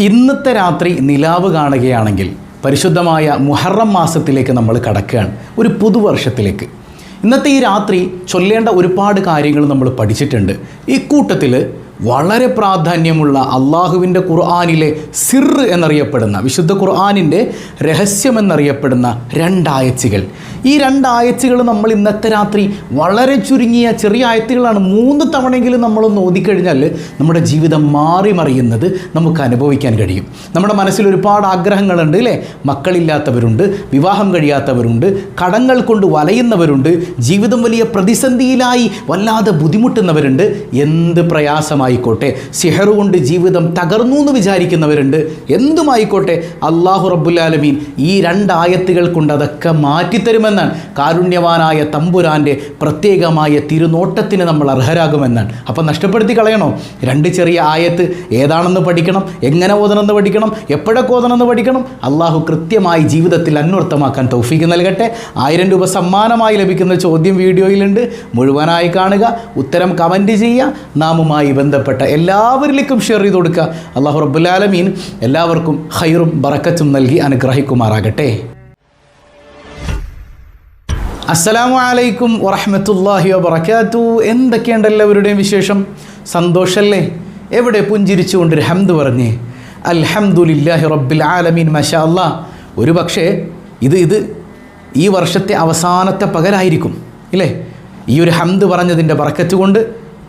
ഇന്നത്തെ രാത്രി നിലാവ് കാണുകയാണെങ്കിൽ പരിശുദ്ധമായ മുഹറം മാസത്തിലേക്ക് നമ്മൾ കടക്കുകയാണ് ഒരു പുതുവർഷത്തിലേക്ക്. ഇന്നത്തെ ഈ രാത്രി ചൊല്ലേണ്ട ഒരുപാട് കാര്യങ്ങൾ നമ്മൾ പഠിച്ചിട്ടുണ്ട്. ഈ കൂട്ടത്തിൽ വളരെ പ്രാധാന്യമുള്ള അള്ളാഹുവിന്റെ ഖുർആാനിലെ സിർ എന്നറിയപ്പെടുന്ന വിശുദ്ധ ഖുർആാനിന്റെ രഹസ്യമെന്നറിയപ്പെടുന്ന രണ്ടായച്ചുകൾ. ഈ രണ്ടായച്ചുകൾ നമ്മൾ ഇന്നത്തെ രാത്രി വളരെ ചുരുങ്ങിയ ചെറിയ ആയത്തുകളാണ്. മൂന്ന് തവണയെങ്കിലും നമ്മളൊന്ന് ഓതിക്കഴിഞ്ഞാൽ നമ്മുടെ ജീവിതം മാറി മറിയുന്നത് നമുക്ക് അനുഭവിക്കാൻ കഴിയും. നമ്മുടെ മനസ്സിൽ ഒരുപാട് ആഗ്രഹങ്ങളുണ്ട് അല്ലേ? മക്കളില്ലാത്തവരുണ്ട് വിവാഹം കഴിയാത്തവരുണ്ട് കടങ്ങൾ കൊണ്ട് വലയുന്നവരുണ്ട് ജീവിതം വലിയ പ്രതിസന്ധിയിലായി വല്ലാതെ ബുദ്ധിമുട്ടുന്നവരുണ്ട്. എന്ത് പ്രയാസമായിക്കോട്ടെ? സിഹർ കൊണ്ട് ജീവിതം തകർന്നു എന്ന് വിചാരിക്കുന്നവരുണ്ട്. എന്തുമായിക്കോട്ടെ? അള്ളാഹു റബ്ബുലാലമീൻ ഈ രണ്ടായത്തുകൾ കൊണ്ട് അതൊക്കെ മാറ്റിത്തരുമെന്നാണ് കാരുണ്യവാനായ തമ്പുരാന്റെ പ്രത്യേകമായ തിരുനോട്ടത്തിന് നമ്മൾ അർഹരാകുമെന്നാണ്. അപ്പം നഷ്ടപ്പെടുത്തി കളയണോ? രണ്ട് ചെറിയ ആയത്ത് ഏതാണെന്ന് പഠിക്കണം? എങ്ങനെ ഓതണമെന്ന് പഠിക്കണം? എപ്പോഴൊക്കെ ഓതണമെന്ന് പഠിക്കണം? അള്ളാഹു കൃത്യമായി ജീവിതത്തിൽ അന്വർത്ഥമാക്കാൻ തൗഫീക്ക് നൽകട്ടെ. ആയിരം രൂപ സമ്മാനമായി ലഭിക്കുന്ന ചോദ്യം വീഡിയോയിലുണ്ട്. മുഴുവനായി കാണുക ഉത്തരം കമന്റ് ചെയ്യുക നാമുമായി ബന്ധപ്പെട്ട എല്ലാവരിലേക്കും ഷെയർ ചെയ്ത് കൊടുക്കുക. അള്ളാഹു റബ്ബുലാലമീൻ എല്ലാവർക്കും ഹൈറും ബറക്കത്തും നൽകി അനുഗ്രഹിക്കുമാറാകട്ടെ. അസ്സലാമു അലൈക്കും വറഹമത്തല്ലാഹി വബർക്കാത്തു എന്തൊക്കെയുണ്ട് എല്ലാവരുടെയും വിശേഷം? സന്തോഷല്ലേ? എവിടെ പുഞ്ചിരിച്ചുകൊണ്ട് ഹംദ് പറഞ്ഞേ അൽഹംദുലില്ലാഹി റബ്ബിൽ ആലമീൻ മഷാ അല്ലാ ഒരു പക്ഷേ ഇത് ഇത് ഈ വർഷത്തെ അവസാനത്തെ പകലായിരിക്കും ഇല്ലേ? ഈ ഒരു ഹംദ് പറഞ്ഞതിന്റെ ബറക്കത്ത് കൊണ്ട്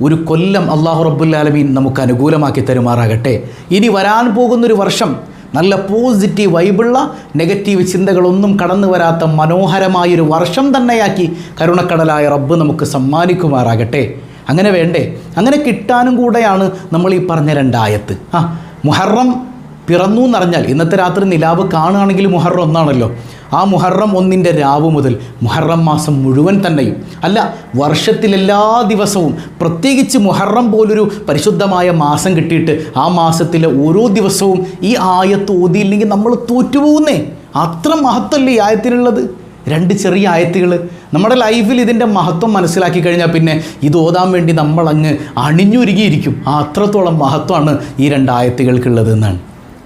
ഒരു കൊല്ലം അള്ളാഹു റബ്ബുൽ ആലമീൻ നമുക്ക് അനുകൂലമാക്കി തരുമാറാകട്ടെ. ഇനി വരാൻ പോകുന്നൊരു വർഷം നല്ല പോസിറ്റീവ് വൈബുള്ള നെഗറ്റീവ് ചിന്തകളൊന്നും കടന്നു വരാത്ത മനോഹരമായൊരു വർഷം തന്നെയാക്കി കരുണക്കടലായ റബ്ബ് നമുക്ക് സമ്മാനിക്കുമാറാകട്ടെ. അങ്ങനെ വേണ്ടേ? അങ്ങനെ കിട്ടാനും കൂടെയാണ് നമ്മൾ ഈ പറഞ്ഞ രണ്ടായത്ത്. ആ മുഹറം പിറന്നു എന്നറിഞ്ഞാൽ ഇന്നത്തെ രാത്രി നിലാവ് കാണുകയാണെങ്കിൽ മുഹറം ഒന്നാണല്ലോ. ആ മുഹറം ഒന്നിന്റെ രാവ് മുതൽ മുഹറം മാസം മുഴുവൻ തന്നെയും. അല്ല വർഷത്തിലെല്ലാ ദിവസവും പ്രത്യേകിച്ച് മുഹറം പോലൊരു പരിശുദ്ധമായ മാസം കിട്ടിയിട്ട് ആ മാസത്തിലെ ഓരോ ദിവസവും ഈ ആയത്ത് ഓതിയില്ലെങ്കിൽ നമ്മൾ തോറ്റുപോകുന്നേ. അത്ര മഹത്വമല്ലേ ഈ ആയത്തിനുള്ളത് രണ്ട് ചെറിയ ആയത്തുകൾ. നമ്മുടെ ലൈഫിൽ ഇതിന്റെ മഹത്വം മനസ്സിലാക്കി കഴിഞ്ഞാൽ പിന്നെ ഇത് ഓതാൻ വേണ്ടി നമ്മളങ്ങ് അണിഞ്ഞൊരുങ്ങിയിരിക്കും. ആ അത്രത്തോളം മഹത്വമാണ് ഈ രണ്ട് ആയത്തുകൾക്കുള്ളത് എന്നാണ്.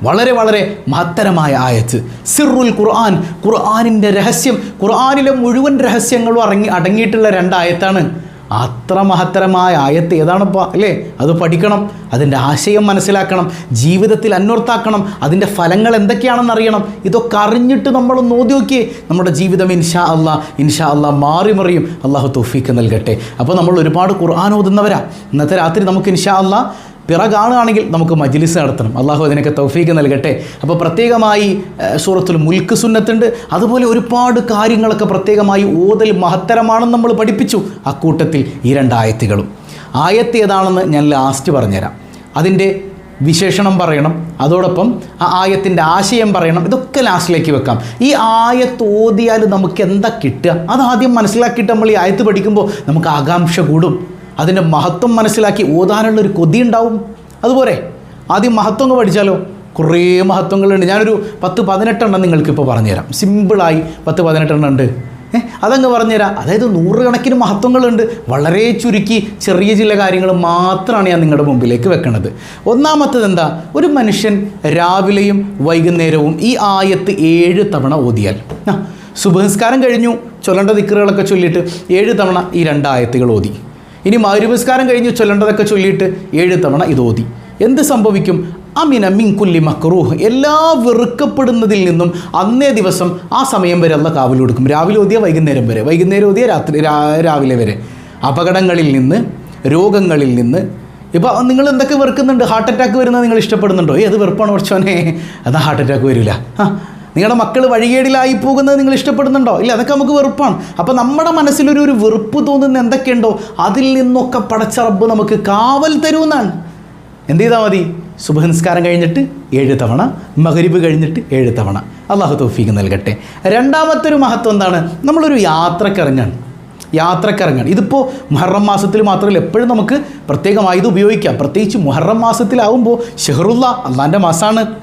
വളരെ വളരെ മഹത്തരമായ ആയത്ത്. സിറുൽ ഖുർആൻ. ഖുർആാനിന്റെ രഹസ്യം ഖുർആാനിലെ മുഴുവൻ രഹസ്യങ്ങളും അടങ്ങി അടങ്ങിയിട്ടുള്ള രണ്ടായത്താണ്. അത്ര മഹത്തരമായ ആയത്ത് ഏതാണപ്പോൾ അല്ലേ? അത് പഠിക്കണം അതിന്റെ ആശയം മനസ്സിലാക്കണം ജീവിതത്തിൽ അന്വർത്ഥാക്കണം അതിന്റെ ഫലങ്ങൾ എന്തൊക്കെയാണെന്ന് അറിയണം. ഇതൊക്കെ അറിഞ്ഞിട്ട് നമ്മൾ നോതി നോക്കിയേ. നമ്മുടെ ജീവിതം ഇൻഷാ അള്ളാ ഇൻഷാ അള്ളാ മാറി മറിയും. അള്ളാഹു തൗഫീക്ക് നൽകട്ടെ. അപ്പോൾ നമ്മൾ ഒരുപാട് ഖുർആൻ ഓതുന്നവരാ. ഇന്നത്തെ രാത്രി നമുക്ക് ഇൻഷാ അള്ളാ പിറ കാണുകയാണെങ്കിൽ നമുക്ക് മജ്ലിസ് നടത്തണം. അള്ളാഹു അതിനൊക്കെ തൗഫീക്ക് നൽകട്ടെ. അപ്പോൾ പ്രത്യേകമായി സൂറത്തുൽ മുൽക്ക് സുന്നത്തുണ്ട്. അതുപോലെ ഒരുപാട് കാര്യങ്ങളൊക്കെ പ്രത്യേകമായി ഓതൽ മഹത്തരമാണെന്ന് നമ്മൾ പഠിപ്പിച്ചു. അക്കൂട്ടത്തിൽ ഈ രണ്ടായത്തുകളും. ആയത്ത് ഏതാണെന്ന് ഞാൻ ലാസ്റ്റ് പറഞ്ഞുതരാം. അതിന്റെ വിശേഷണം പറയണം. അതോടൊപ്പം ആ ആയത്തിന്റെ ആശയം പറയണം. ഇതൊക്കെ ലാസ്റ്റിലേക്ക് വെക്കാം. ഈ ആയത്ത് ഓതിയാൽ നമുക്ക് എന്താ കിട്ടുക? അതാദ്യം മനസ്സിലാക്കിയിട്ട് നമ്മൾ ഈ ആയത്ത് പഠിക്കുമ്പോൾ നമുക്ക് ആകാംക്ഷ കൂടും. അതിന്റെ മഹത്വം മനസ്സിലാക്കി ഓതാനുള്ളൊരു കൊതി ഉണ്ടാവും അതുപോലെ ആദ്യം മഹത്വം അങ്ങ് പഠിച്ചാലോ? കുറേ മഹത്വങ്ങളുണ്ട്. ഞാനൊരു പത്ത് പതിനെട്ടെണ്ണം നിങ്ങൾക്കിപ്പോൾ പറഞ്ഞുതരാം. സിമ്പിളായി പത്ത് പതിനെട്ടെണ്ണം ഉണ്ട്. അതങ്ങ് പറഞ്ഞുതരാം. അതായത് നൂറുകണക്കിന് മഹത്വങ്ങളുണ്ട്. വളരെ ചുരുക്കി ചെറിയ ചില കാര്യങ്ങൾ മാത്രമാണ് ഞാൻ നിങ്ങളുടെ മുമ്പിലേക്ക് വെക്കുന്നത് ഒന്നാമത്തത് എന്താ? ഒരു മനുഷ്യൻ രാവിലെയും വൈകുന്നേരവും ഈ ആയത്ത് ഏഴ് തവണ ഓതിയാൽ. സുബഹസ്കാരം കഴിഞ്ഞു. ചൊല്ലേണ്ട ദിക്കറുകളൊക്കെ ചൊല്ലിയിട്ട് ഏഴ് തവണ ഈ രണ്ടായത്തുകൾ ഓതി. ഇനി മാരുപസ്കാരം കഴിഞ്ഞ് ചൊല്ലേണ്ടതൊക്കെ ചൊല്ലിയിട്ട് ഏഴ് തവണ ഇത് ഓതി. എന്ത് സംഭവിക്കും? അമിന മിൻകുല്ലി മക്രൂഹ് എല്ലാ വെറുക്കപ്പെടുന്നതിൽ നിന്നും അന്നേ ദിവസം ആ സമയം വരെ അല്ല കാവൽ കൊടുക്കും. രാവിലെ ഓതിയ വൈകുന്നേരം വരെ. വൈകുന്നേരം ഓതിയ രാത്രി രാവിലെ വരെ. അപകടങ്ങളിൽ നിന്ന് രോഗങ്ങളിൽ നിന്ന്. ഇപ്പോൾ നിങ്ങൾ എന്തൊക്കെ വെറുക്കുന്നുണ്ട്? ഹാർട്ട് അറ്റാക്ക് വരുന്നത് നിങ്ങൾ ഇഷ്ടപ്പെടുന്നുണ്ടോ? ഏത് വെറുപ്പാണ് കുറച്ചോനെ അതാ ഹാർട്ട് അറ്റാക്ക് വരില്ല ആ നിങ്ങളുടെ മക്കൾ വഴികേടിലായി പോകുന്നത് നിങ്ങൾ ഇഷ്ടപ്പെടുന്നുണ്ടോ? ഇല്ല അതൊക്കെ നമുക്ക് വെറുപ്പാണ്. അപ്പോൾ നമ്മുടെ മനസ്സിലൊരു ഒരു വെറുപ്പ് തോന്നുന്ന എന്തൊക്കെയുണ്ടോ അതിൽ നിന്നൊക്കെ പടച്ച റബ്ബ് നമുക്ക് കാവൽ തരുമെന്നാണ്. എന്ത് ചെയ്താൽ മതി? സുബഹൻസ്കാരം കഴിഞ്ഞിട്ട് ഏഴ് തവണ മഹരിബ് കഴിഞ്ഞിട്ട് ഏഴ് തവണ. അള്ളാഹു തോഫീക്ക് നൽകട്ടെ. രണ്ടാമത്തെ ഒരു മഹത്വം എന്താണ്? നമ്മളൊരു യാത്രക്കിറങ്ങാണ് യാത്രക്കിറങ്ങാണ് ഇതിപ്പോൾ മുഹറം മാസത്തിൽ മാത്രമല്ല എപ്പോഴും നമുക്ക് പ്രത്യേകമായി ഇത് ഉപയോഗിക്കാം. പ്രത്യേകിച്ച് മുഹറം മാസത്തിലാവുമ്പോൾ ഷെഹറുല്ല അള്ളാന്റെ മാസമാണ്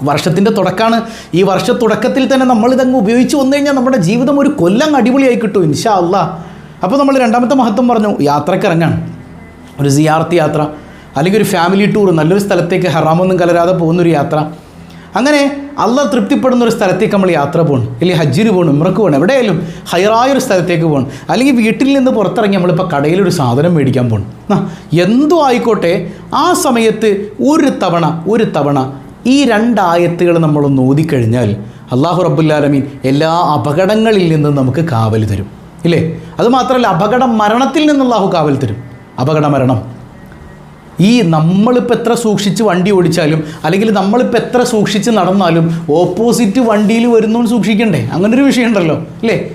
വർഷത്തിന്റെ തുടക്കമാണ് ഈ വർഷ തുടക്കത്തിൽ തന്നെ നമ്മളിതങ്ങ് ഉപയോഗിച്ച് വന്നു കഴിഞ്ഞാൽ നമ്മുടെ ജീവിതം ഒരു കൊല്ലം അടിപൊളിയായി കിട്ടും ഇൻഷാ അല്ല അപ്പോൾ നമ്മൾ രണ്ടാമത്തെ മഹത്വം പറഞ്ഞു യാത്രക്കിറങ്ങാണ് ഒരു സിയാർത്തി യാത്ര അല്ലെങ്കിൽ ഒരു ഫാമിലി ടൂർ നല്ലൊരു സ്ഥലത്തേക്ക് ഹറാമൊന്നും കലരാതെ പോകുന്നൊരു യാത്ര. അങ്ങനെ അല്ല തൃപ്തിപ്പെടുന്ന ഒരു സ്ഥലത്തേക്ക് നമ്മൾ യാത്ര പോകണം അല്ലെങ്കിൽ ഹജ്ജിന് പോകണം ഇമ്രക്ക് പോകണം എവിടെയായാലും ഹൈറായ ഒരു സ്ഥലത്തേക്ക് പോകണം അല്ലെങ്കിൽ വീട്ടിൽ നിന്ന് പുറത്തിറങ്ങി നമ്മളിപ്പോൾ കടയിലൊരു സാധനം മേടിക്കാൻ പോകണം എന്തോ ആയിക്കോട്ടെ ആ സമയത്ത് ഒരു തവണ ഒരു തവണ ഈ രണ്ടായത്തുകൾ നമ്മൾ ഓതിക്കഴിഞ്ഞാൽ അള്ളാഹു റബ്ബുല്ലാലമീൻ എല്ലാ അപകടങ്ങളിൽ നിന്നും നമുക്ക് കാവൽ തരും ഇല്ലേ? അതുമാത്രമല്ല അപകട മരണത്തിൽ നിന്ന് അള്ളാഹു കാവൽ തരും. അപകട മരണം. ഈ നമ്മളിപ്പോൾ എത്ര സൂക്ഷിച്ച് വണ്ടി ഓടിച്ചാലും അല്ലെങ്കിൽ നമ്മളിപ്പോൾ എത്ര സൂക്ഷിച്ച് നടന്നാലും ഓപ്പോസിറ്റ് വണ്ടിയിൽ വരുന്നു സൂക്ഷിക്കണ്ടേ? അങ്ങനൊരു വിഷയം ഉണ്ടല്ലോ അല്ലേ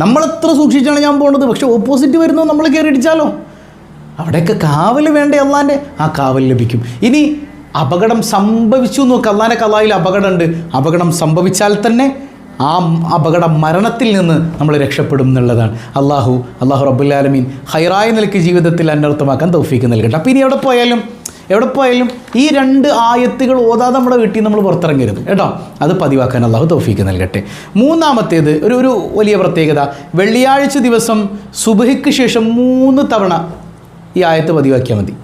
നമ്മളെത്ര സൂക്ഷിച്ചാണ് ഞാൻ പോകുന്നത് പക്ഷേ ഓപ്പോസിറ്റ് വരുന്നു നമ്മൾ കയറി ഇടിച്ചാലോ അവിടെയൊക്കെ കാവൽ വേണ്ടേ അള്ളാന്റെ ആ കാവൽ ലഭിക്കും. ഇനി അപകടം സംഭവിച്ചു നോക്ക്. അള്ളാന്റെ കലായിൽ അപകടമുണ്ട്. അപകടം സംഭവിച്ചാൽ തന്നെ ആ അപകട മരണത്തിൽ നിന്ന് നമ്മൾ രക്ഷപ്പെടും എന്നുള്ളതാണ്. അള്ളാഹു അള്ളാഹു റബുല്ലാലമീൻ ഹൈറായ നിലയ്ക്ക് ജീവിതത്തിൽ അനർത്ഥമാക്കാൻ തൗഫീക്ക് നൽകട്ടെ. അപ്പം ഇനി എവിടെ പോയാലും എവിടെ പോയാലും ഈ രണ്ട് ആയത്തുകൾ ഓതാതെ നമ്മുടെ വീട്ടിൽ നമ്മൾ പുറത്തിറങ്ങരുത് കേട്ടോ. അത് പതിവാക്കാൻ അള്ളാഹു തൗഫീക്ക് നൽകട്ടെ. മൂന്നാമത്തേത് ഒരു ഒരു വലിയ പ്രത്യേകത. വെള്ളിയാഴ്ച ദിവസം സുബഹിക്ക് ശേഷം മൂന്ന് തവണ ഈ ആയത്ത് പതിവാക്കിയാൽ മതി.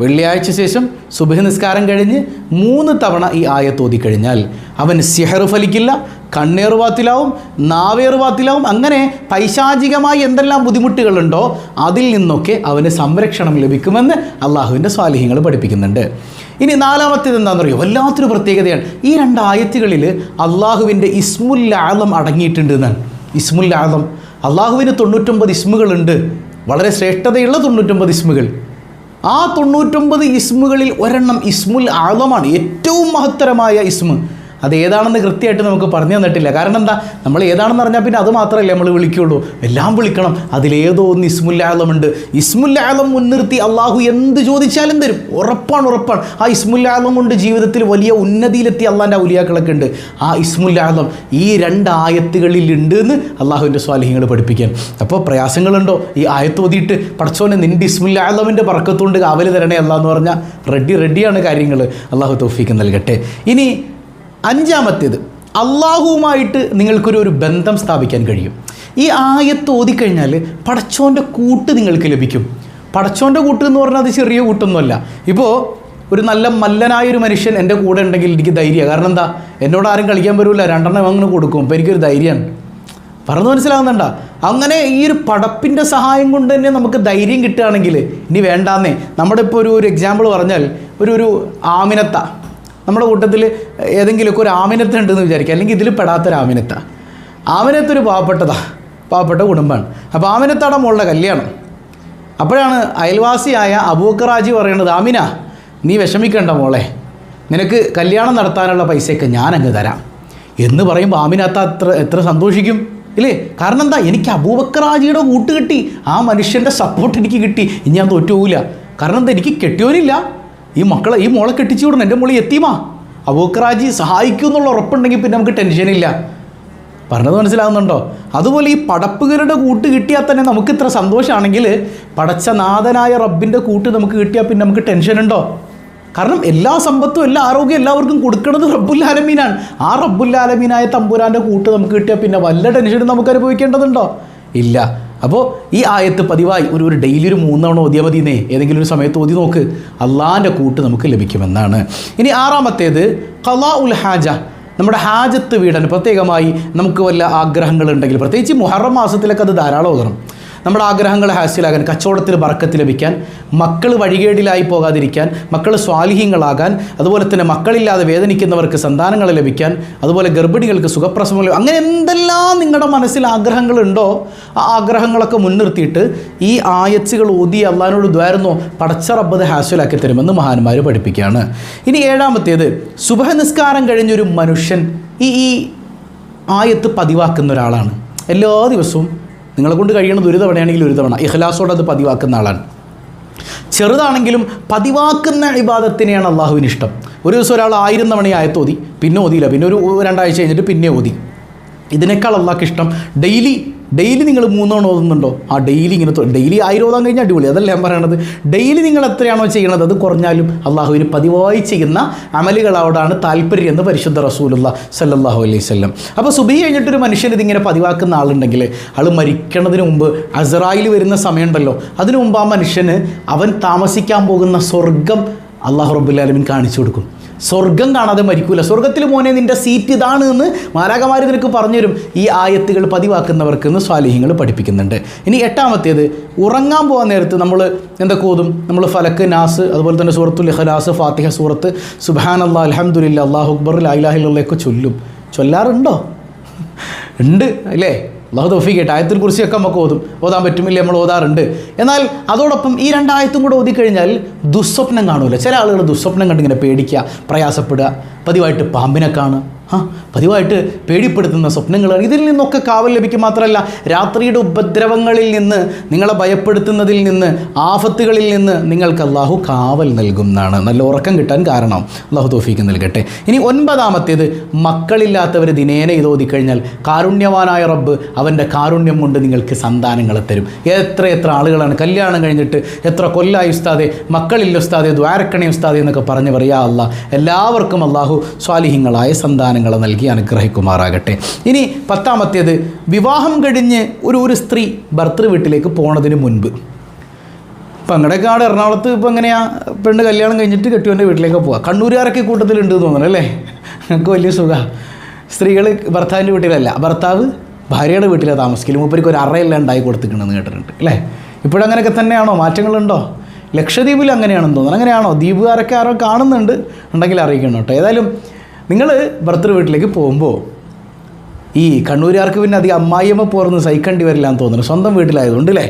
വെള്ളിയാഴ്ച ശേഷം സുബഹി നിസ്കാരം കഴിഞ്ഞ് മൂന്ന് തവണ ഈ ആയത്തോതി ഓതിക്കഴിഞ്ഞാൽ അവൻ സിഹർ ഫലിക്കില്ല കണ്ണേറുവാത്തിലാവും നാവേറുവാത്തിലാവും അങ്ങനെ പൈശാചികമായി എന്തെല്ലാം ബുദ്ധിമുട്ടുകളുണ്ടോ അതിൽ നിന്നൊക്കെ അവന് സംരക്ഷണം ലഭിക്കുമെന്ന് അള്ളാഹുവിന്റെ സ്വാലിഹ്യങ്ങൾ പഠിപ്പിക്കുന്നുണ്ട്. ഇനി നാലാമത്തേത് എന്താണെന്ന് പറയുക വല്ലാത്തൊരു പ്രത്യേകതയാണ്. ഈ രണ്ട് ആയത്തുകളിൽ അള്ളാഹുവിന്റെ ഇസ്മുൽ അടങ്ങിയിട്ടുണ്ട് എന്നാണ്. ഇസ്മുൽ അള്ളാഹുവിന് തൊണ്ണൂറ്റൊമ്പത് ഇസ്മുകളുണ്ട്. വളരെ ശ്രേഷ്ഠതയുള്ള തൊണ്ണൂറ്റൊമ്പത് ഇസ്മുകൾ. ആ തൊണ്ണൂറ്റൊമ്പത് ഇസ്മുകളിൽ ഒരെണ്ണം ഇസ്മുൽ ആളമാണ് ഏറ്റവും മഹത്തരമായ ഇസ്മ്. അത് ഏതാണെന്ന് കൃത്യമായിട്ട് നമുക്ക് പറഞ്ഞു തന്നിട്ടില്ല. കാരണം എന്താ? നമ്മൾ ഏതാണെന്ന് പറഞ്ഞാൽ പിന്നെ അത് മാത്രമല്ലേ നമ്മൾ വിളിക്കുള്ളൂ. എല്ലാം വിളിക്കണം. അതിലേതോ ഒന്ന് ഇസ്മുല്ലാലമുണ്ട് ഇസ്മുല്ലാലം മുൻനിർത്തി അള്ളാഹു എന്ത് ചോദിച്ചാലും തരും. ഉറപ്പാണ് ഉറപ്പാണ്. ആ ഇസ്മുല്ലാലം കൊണ്ട് ജീവിതത്തിൽ വലിയ ഉന്നതിയിലെത്തി അള്ളാന്റെ ഔലിയാക്കളൊക്കെ ഉണ്ട്. ആ ഇസ്മുല്ലാലം ഈ രണ്ട് ആയത്തുകളിൽ ഉണ്ട് എന്ന് അള്ളാഹുവിന്റെ സ്വാലിഹ്യങ്ങൾ പഠിപ്പിക്കാൻ. അപ്പോൾ പ്രയാസങ്ങളുണ്ടോ? ഈ ആയത്ത് ഓതിയിട്ട് പടച്ചോനെ നിന്റെ ഇസ്മുല്ലാലമിന്റെ പറക്കത്തുകൊണ്ട് കാവൽ തരണേ അല്ല എന്ന് പറഞ്ഞാൽ റെഡി റെഡിയാണ് കാര്യങ്ങൾ അള്ളാഹു തൗഫീക്ക് നൽകട്ടെ. ഇനി അഞ്ചാമത്തേത് അള്ളാഹുവുമായിട്ട് നിങ്ങൾക്കൊരു ഒരു ബന്ധം സ്ഥാപിക്കാൻ കഴിയും. ഈ ആയത്ത് ഓതിക്കഴിഞ്ഞാൽ പടച്ചോന്റെ കൂട്ട് നിങ്ങൾക്ക് ലഭിക്കും. പടച്ചോന്റെ കൂട്ട് എന്ന് പറഞ്ഞാൽ അത് ചെറിയ കൂട്ടൊന്നുമല്ല. ഇപ്പോൾ ഒരു നല്ല മല്ലനായ ഒരു മനുഷ്യൻ എന്റെ കൂടെ ഉണ്ടെങ്കിൽ എനിക്ക് ധൈര്യമാണ്. കാരണം എന്താ? എന്നോട് ആരും കളിക്കാൻ വരില്ല രണ്ടെണ്ണം അങ്ങനെ കൊടുക്കും. അപ്പോൾ എനിക്കൊരു ധൈര്യമാണ്. പറഞ്ഞു മനസ്സിലാകുന്നുണ്ട അങ്ങനെ ഈ ഒരു പടപ്പിന്റെ സഹായം കൊണ്ട് തന്നെ നമുക്ക് ധൈര്യം കിട്ടുകയാണെങ്കിൽ ഇനി വേണ്ടാന്നേ. നമ്മുടെ ഇപ്പോൾ ഒരു ഒരു എക്സാമ്പിൾ പറഞ്ഞാൽ ഒരു ഒരു ആമിനത്ത. നമ്മുടെ കൂട്ടത്തിൽ ഏതെങ്കിലുമൊക്കെ ഒരു ആമിനത്ത ഉണ്ടെന്ന് വിചാരിക്കുക. അല്ലെങ്കിൽ ഇതിൽ പെടാത്തൊരു ആമിനത്ത. ആമിനത്തൊരു പാവപ്പെട്ടതാ. പാവപ്പെട്ട കുടുംബമാണ്. അപ്പോൾ ആമിനത്താണ് മോളുടെ കല്യാണം. അപ്പോഴാണ് അയൽവാസിയായ അബൂക്കറാജി പറയുന്നത് ആമിന നീ വിഷമിക്കേണ്ട മോളെ. നിനക്ക് കല്യാണം നടത്താനുള്ള പൈസയൊക്കെ ഞാൻ അങ്ങ് തരാം. എന്ന് പറയുമ്പോൾ ആമിനത്ത അത്ര എത്ര സന്തോഷിക്കും. ഇല്ലേ? കാരണം എന്താ? എനിക്ക് അബൂബക്കറാജിയുടെ കൂട്ട് കിട്ടി. ആ മനുഷ്യന്റെ സപ്പോർട്ട് എനിക്ക് കിട്ടി. ഇനി ഞാൻ തോറ്റുപോകില്ല കാരണം എന്താ? എനിക്ക് കെട്ടിയോനില്ല. ഈ മക്കളെ ഈ മോളെ കെട്ടിച്ചു വിടണം. എന്റെ മോളി എത്തിയുമാ അബൂബക്കറാജി സഹായിക്കും എന്നുള്ള ഉറപ്പുണ്ടെങ്കിൽ പിന്നെ നമുക്ക് ടെൻഷനില്ല. പറഞ്ഞത് മനസ്സിലാകുന്നുണ്ടോ അതുപോലെ ഈ പടപ്പുകരുടെ കൂട്ട് കിട്ടിയാൽ തന്നെ നമുക്ക് ഇത്ര സന്തോഷമാണെങ്കിൽ പടച്ച നാഥനായ റബ്ബിന്റെ കൂട്ട് നമുക്ക് കിട്ടിയാൽ പിന്നെ നമുക്ക് ടെൻഷനുണ്ടോ? കാരണം എല്ലാ സമ്പത്തും എല്ലാ ആരോഗ്യം എല്ലാവർക്കും കൊടുക്കുന്നത് റബ്ബുല്ലാലമീനാണ് ആ റബ്ബുല്ലാലമീനായ തമ്പുരാന്റെ കൂട്ട് നമുക്ക് കിട്ടിയാൽ പിന്നെ വല്ല ടെൻഷനും നമുക്ക് അനുഭവിക്കേണ്ടതുണ്ടോ? ഇല്ല. അപ്പോൾ ഈ ആയത്ത് പതിവായി ഒരു ഒരു ഡെയിലി ഒരു മൂന്നവണ ഓതിയാൽ മതിയെന്നേ? ഏതെങ്കിലും ഒരു സമയത്ത് ഓതി നോക്ക്. അള്ളാന്റെ കൂട്ട് നമുക്ക് ലഭിക്കുമെന്നാണ്. ഇനി ആറാമത്തേത് കലാ ഉൽ ഹാജ. നമ്മുടെ ഹാജത്ത് വീടാൻ പ്രത്യേകമായി നമുക്ക് വല്ല ആഗ്രഹങ്ങളുണ്ടെങ്കിൽ പ്രത്യേകിച്ച് മുഹറം മാസത്തിലൊക്കെ അത് ധാരാളം ഓതണം. നമ്മുടെ ആഗ്രഹങ്ങൾ ഹാസ്യലാകാൻ കച്ചവടത്തിൽ ബറക്കത്ത് ലഭിക്കാൻ മക്കൾ വഴികേടിലായി പോകാതിരിക്കാൻ മക്കൾ സ്വാലിഹ്യങ്ങളാകാൻ അതുപോലെ തന്നെ മക്കളില്ലാതെ വേദനിക്കുന്നവർക്ക് സന്താനങ്ങൾ ലഭിക്കാൻ അതുപോലെ ഗർഭിണികൾക്ക് സുഖപ്രസവം ലഭി- അങ്ങനെ എന്തെല്ലാം നിങ്ങളുടെ മനസ്സിൽ ആഗ്രഹങ്ങളുണ്ടോ ആ ആഗ്രഹങ്ങളൊക്കെ മുൻനിർത്തിയിട്ട് ഈ ആയച്ചുകൾ ഊതി അള്ളഹാനോട് ദ്വാരുന്നോ പടച്ച റബ്ബത് ഹാസ്യലാക്കി തരുമെന്ന് മഹാന്മാർ പഠിപ്പിക്കുകയാണ്. ഇനി ഏഴാമത്തേത് സുബഹ നിസ്കാരം കഴിഞ്ഞൊരു മനുഷ്യൻ ഈ ഈ ആയത്ത് പതിവാക്കുന്ന ഒരാളാണ്. എല്ലാ ദിവസവും നിങ്ങളെ കൊണ്ട് കഴിയണത് ഒരു തവണയാണെങ്കിൽ ഒരു തവണ. ഇഖ്ലാസോടെ അത് പതിവാക്കുന്ന ആളാണ്. ചെറുതാണെങ്കിലും പതിവാക്കുന്ന ഇബാദത്തിനെയാണ് അള്ളാഹുവിന് ഇഷ്ടം. ഒരു ദിവസം ഒരാൾ ആയിരം തവണ തോതി പിന്നെ ഓതിയില്ല. പിന്നെ ഒരു രണ്ടാഴ്ച കഴിഞ്ഞിട്ട് പിന്നെ ഓതി. ഇതിനേക്കാൾ അള്ളാഹ്ക്ക് ഇഷ്ടം ഡെയിലി ഡെയിലി നിങ്ങൾ മൂന്നെണ്ണം ഓതുന്നുണ്ടോ? ആ ഡെയിലി ഇങ്ങനെ ഡെയിലി ആയിരം ഓതാൻ കഴിഞ്ഞാൽ അടിപൊളി. അതല്ല ഞാൻ പറയണത്? ഡെയിലി നിങ്ങൾ എത്രയാണോ ചെയ്യണത് അത് കുറഞ്ഞാലും അള്ളാഹുവിന് പതിവായി ചെയ്യുന്ന അമലുകളോടാണ് താല്പര്യം എന്ന് പരിശുദ്ധ റസൂലുള്ള സല്ലാഹു അലൈഹി വസല്ലം. അപ്പോൾ സുബി കഴിഞ്ഞിട്ടൊരു മനുഷ്യൻ ഇതിങ്ങനെ പതിവാക്കുന്ന ആളുണ്ടെങ്കിൽ ആൾ മരിക്കണതിന് മുമ്പ് അസറായിൽ വരുന്ന സമയമുണ്ടല്ലോ. അതിനു മുമ്പ് ആ മനുഷ്യന് അവൻ താമസിക്കാൻ പോകുന്ന സ്വർഗം അള്ളാഹു റബുല്ലാലമിൻ കാണിച്ചു കൊടുക്കും. സ്വർഗം കാണാതെ മരിക്കൂല. സ്വർഗത്തിൽ മോനെ നിന്റെ സീറ്റ് ഇതാണ് എന്ന് മാലാകമാർ നിനക്ക് പറഞ്ഞുതരും. ഈ ആയത്തുകൾ പതിവാക്കുന്നവർക്ക് എന്ന് സ്വാലിഹ്യങ്ങൾ പഠിപ്പിക്കുന്നുണ്ട്. ഇനി എട്ടാമത്തേത് ഉറങ്ങാൻ പോകാൻ നേരത്ത് നമ്മൾ എന്തൊക്കെ ഓതും നമ്മൾ ഫലക്ക് നാസ് അതുപോലെ തന്നെ സൂറത്തുൽ ഇഖലാസ് ഫാത്തിഹ സൂറത്ത് സുബാൻ അള്ളാഹ് അലഹമുല്ല അള്ളാഹു അക്ബർ ലായിലാഹിള്ളൊക്കെ ചൊല്ലും. ചൊല്ലാറുണ്ടോ? ഉണ്ട് അല്ലേ? അള്ളാഹു തോഫിക്കട്ടെ ആയത്തിൽ കുറിച്ചൊക്കെ നമുക്ക് ഓതും. ഓതാൻ പറ്റുമില്ല നമ്മൾ ഓതാറുണ്ട്? എന്നാൽ അതോടൊപ്പം ഈ രണ്ടായത്തും കൂടെ ഓതിക്കഴിഞ്ഞാൽ ദുസ്വപ്നം കാണൂല. ചില ആളുകൾ ദുസ്വപ്നം കണ്ടിങ്ങനെ പേടിക്കുക പ്രയാസപ്പെടുക. പതിവായിട്ട് പാമ്പിനെ കാണുക. ആ പതിവായിട്ട് പേടിപ്പെടുത്തുന്ന സ്വപ്നങ്ങളാണ്. ഇതിൽ നിന്നൊക്കെ കാവൽ ലഭിക്കും മാത്രമല്ല രാത്രിയുടെ ഉപദ്രവങ്ങളിൽ നിന്ന് നിങ്ങളെ ഭയപ്പെടുത്തുന്നതിൽ നിന്ന് ആഫത്തുകളിൽ നിന്ന് നിങ്ങൾക്ക് അള്ളാഹു കാവൽ നൽകുന്നതാണ്. നല്ല ഉറക്കം കിട്ടാൻ കാരണം. അള്ളാഹു തോഫീക്ക് നൽകട്ടെ. ഇനി ഒൻപതാമത്തേത് മക്കളില്ലാത്തവർ ദിനേന ഇത് ഓതിക്കഴിഞ്ഞാൽ കാരുണ്യവാനായ റബ്ബ് അവന്റെ കാരുണ്യം കൊണ്ട് നിങ്ങൾക്ക് സന്താനങ്ങളെ തരും. എത്ര എത്ര ആളുകളാണ്. കല്യാണം കഴിഞ്ഞിട്ട് എത്ര കൊല്ലായി ഉസ്താദെ മക്കളില്ല ഉസ്താദെ ദ്വാരക്കണി ഉസ്താദെ എന്നൊക്കെ പറഞ്ഞ് പറയാ അല്ല എല്ലാവർക്കും അള്ളാഹു സ്വാലിഹ്യങ്ങളായ സന്താനങ്ങളെ നൽകി അനുഗ്രഹിക്കുമാറാകട്ടെ. ഇനി പത്താമത്തേത് വിവാഹം കഴിഞ്ഞ് ഒരു ഒരു സ്ത്രീ ഭർത്തൃ വീട്ടിലേക്ക് പോണതിന് മുൻപ്. ഇപ്പം അങ്ങടെയൊക്കെ ആട് എറണാകുളത്ത് ഇപ്പം എങ്ങനെയാ പെണ്ണ് കല്യാണം കഴിഞ്ഞിട്ട് കെട്ടിയവന്റെ വീട്ടിലേക്ക് പോവുക കണ്ണൂരുകാരൊക്കെ കൂട്ടത്തിലുണ്ട് തോന്നുന്നു അല്ലേ? ഞങ്ങൾക്ക് വലിയ സുഖമാണ് സ്ത്രീകൾ ഭർത്താവിന്റെ വീട്ടിലല്ല ഭർത്താവ് ഭാര്യയുടെ വീട്ടിലാണ് താമസിക്കലും. മൂപ്പർക്ക് ഒരു അറയെല്ലാം ഉണ്ടായി കൊടുത്തിട്ടുണ്ടെന്ന് കേട്ടിട്ടുണ്ട് അല്ലേ? ഇപ്പോഴങ്ങനെയൊക്കെ തന്നെയാണോ? മാറ്റങ്ങളുണ്ടോ? ലക്ഷദ്വീപിൽ അങ്ങനെയാണെന്ന് തോന്നുന്നു അങ്ങനെയാണോ? ദ്വീപുകാരൊക്കെ ആരോ കാണുന്നുണ്ട് ഉണ്ടെങ്കിൽ അറിയിക്കണം കേട്ടോ. ഏതായാലും നിങ്ങൾ ഭർത്തൃ വീട്ടിലേക്ക് പോകുമ്പോൾ ഈ കണ്ണൂരുകാർക്ക് പിന്നെ അധികം അമ്മായിയമ്മ പോർന്ന് സഹിക്കേണ്ടി വരില്ല എന്ന് തോന്നുന്നു. സ്വന്തം വീട്ടിലായതുകൊണ്ട് അല്ലേ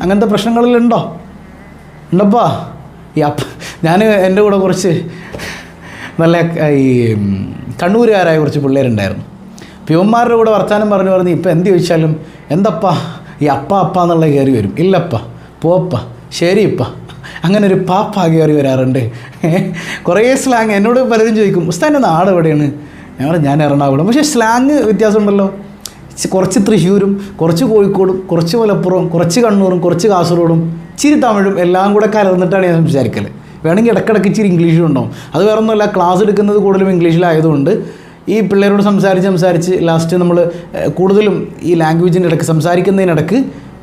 അങ്ങനത്തെ പ്രശ്നങ്ങളെല്ലാം ഉണ്ടോ? ഉണ്ടപ്പാ? ഈ അപ്പ ഞാൻ എന്റെ കൂടെ കുറച്ച് നല്ല ഈ കണ്ണൂരുകാരായ കുറച്ച് പിള്ളേരുണ്ടായിരുന്നു. പ്യൂന്മാരുടെ കൂടെ വർത്താനം പറഞ്ഞു പറഞ്ഞ് ഇപ്പം എന്ത് ചോദിച്ചാലും എന്തപ്പാ? ഈ അപ്പ അപ്പ എന്നുള്ള കയറി വരും. ഇല്ലപ്പ. പോപ്പ. ശരിപ്പ അങ്ങനെ ഒരു പാപ്പ കയറി വരാറുണ്ട്. കുറേ സ്ലാങ് എന്നോട് പലരും ചോദിക്കും ഉസ്താന്റെ നാട് എവിടെയാണ്? പറഞ്ഞു, ഞാൻ എറണാകുളം. പക്ഷേ സ്ലാങ് വ്യത്യാസമുണ്ടല്ലോ. കുറച്ച് തൃശ്ശൂരും കുറച്ച് കോഴിക്കോടും കുറച്ച് മലപ്പുറവും കുറച്ച് കണ്ണൂറും കുറച്ച് കാസർഗോഡും ഇച്ചിരി തമിഴും എല്ലാം കൂടെ കലർന്നിട്ടാണ് ഞാൻ സംസാരിക്കൽ വേണമെങ്കിൽ ഇടയ്ക്കിടയ്ക്ക് ഇച്ചിരി ഇംഗ്ലീഷും ഉണ്ടാവും അത് വേറെ ഒന്നുമല്ല ക്ലാസ് എടുക്കുന്നത് കൂടുതലും ഇംഗ്ലീഷിലായതുകൊണ്ട് ഈ പിള്ളേരോട് സംസാരിച്ച് സംസാരിച്ച് ലാസ്റ്റ് നമ്മൾ കൂടുതലും ഈ ലാംഗ്വേജിന്റെ ഇടയ്ക്ക് സംസാരിക്കുന്നതിനിടയ്ക്ക്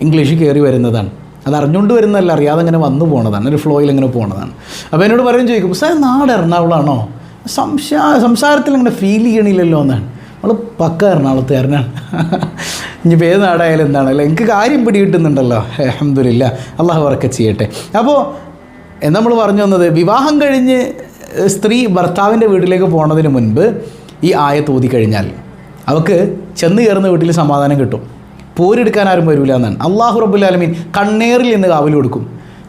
ഇംഗ്ലീഷ് കയറി വരുന്നതാണ്. അത് അറിഞ്ഞുകൊണ്ട് വരുന്നതല്ല അറിയാതെ അങ്ങനെ വന്നു പോണതാണ് ഒരു ഫ്ലോയിൽ ഇങ്ങനെ പോണതാണ്. അപ്പോൾ എന്നോട് പറയും ചോദിക്കും സാർ നാട് എറണാകുളമാണോ സംശയ സംസാരത്തിൽ അങ്ങനെ ഫീൽ ചെയ്യണില്ലല്ലോ എന്നാണ് നമ്മൾ പക്ക എറണാകുളത്തുകാരനാണ് ഇനിയിപ്പോൾ ഏത് നാടായാലും എന്താണല്ലോ എനിക്ക് കാര്യം പിടികിട്ടുന്നുണ്ടല്ലോ. അഹമ്മദില്ല അള്ളാഹു വർക്ക് ചെയ്യട്ടെ. അപ്പോൾ നമ്മൾ പറഞ്ഞു വന്നത് വിവാഹം കഴിഞ്ഞ് സ്ത്രീ ഭർത്താവിന്റെ വീട്ടിലേക്ക് പോണതിന് മുൻപ് ഈ ആയത്ത് ഊതിക്കഴിഞ്ഞാൽ അവൾക്ക് ചെന്ന് കയറുന്ന വീട്ടിൽ സമാധാനം കിട്ടും. പോരെടുക്കാൻ ആരും വരില്ല എന്നാണ്. അള്ളാഹു റബുലാലമീൻ കണ്ണേറിൽ നിന്ന് കാവൽ കൊടുക്കും.